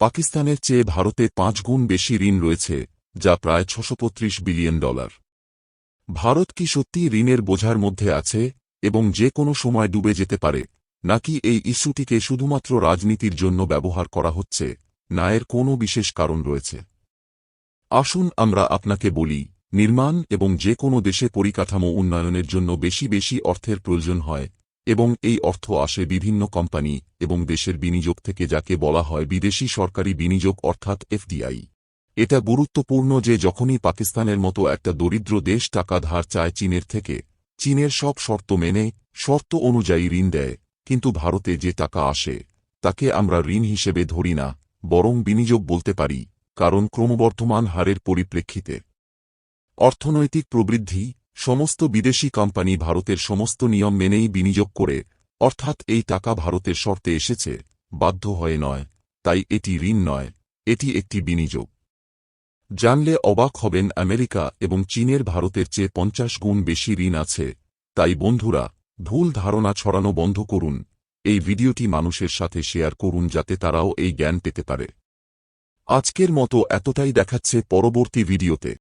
পাকিস্তানের চেয়ে ভারতে পাঁচ গুণ বেশি ঋণ রয়েছে, যা প্রায় ছশো বিলিয়ন ডলার। ভারত কি সত্যি ঋণের বোঝার মধ্যে আছে এবং যে কোনো সময় ডুবে যেতে পারে, নাকি এই ইস্যুটিকে শুধুমাত্র রাজনীতির জন্য ব্যবহার করা হচ্ছে, না এর কোনো বিশেষ কারণ রয়েছে? আসুন আমরা আপনাকে বলি, নির্মাণ এবং যে কোনো দেশে পরিকাঠামো উন্নয়নের জন্য বেশি বেশি অর্থের প্রয়োজন হয় এবং এই অর্থ আসে বিভিন্ন কোম্পানি এবং দেশের বিনিয়োগ থেকে যাকে বলা হয় বিদেশি সরকারি বিনিয়োগ অর্থাৎ এফডিআই। এটা গুরুত্বপূর্ণ যে যখনই পাকিস্তানের মতো একটা দরিদ্র দেশ টাকা ধার চায় চীনের থেকে, চীনের সব শর্ত মেনে, শর্ত অনুযায়ী ঋণ দেয়, কিন্তু ভারতে যে টাকা আসে, তাকে আমরা ঋণ হিসেবে ধরি না, বরং বিনিয়োগ বলতে পারি, কারণ ক্রমবর্ধমান হারের পরিপ্রেক্ষিতে। অর্থনৈতিক প্রবৃদ্ধি সমস্ত বিদেশি কোম্পানি ভারতের সমস্ত নিয়ম মেনেই বিনিয়োগ করে, অর্থাৎ এই টাকা ভারতের শর্তে এসেছে, বাধ্য হয়ে নয়, তাই এটি ঋণ নয়, এটি একটি বিনিয়োগ। জানলে অবাক হবেন আমেরিকা এবং চীনের ভারতের চেয়ে পঞ্চাশ গুণ বেশি ঋণ আছে, তাই বন্ধুরা, ভুল ধারণা ছড়ানো বন্ধ করুন, এই ভিডিওটি মানুষের সাথে শেয়ার করুন যাতে তারাও এই জ্ঞান পেতে পারে। আজকের মতো এতটাই দেখাচ্ছে পরবর্তী ভিডিওতে।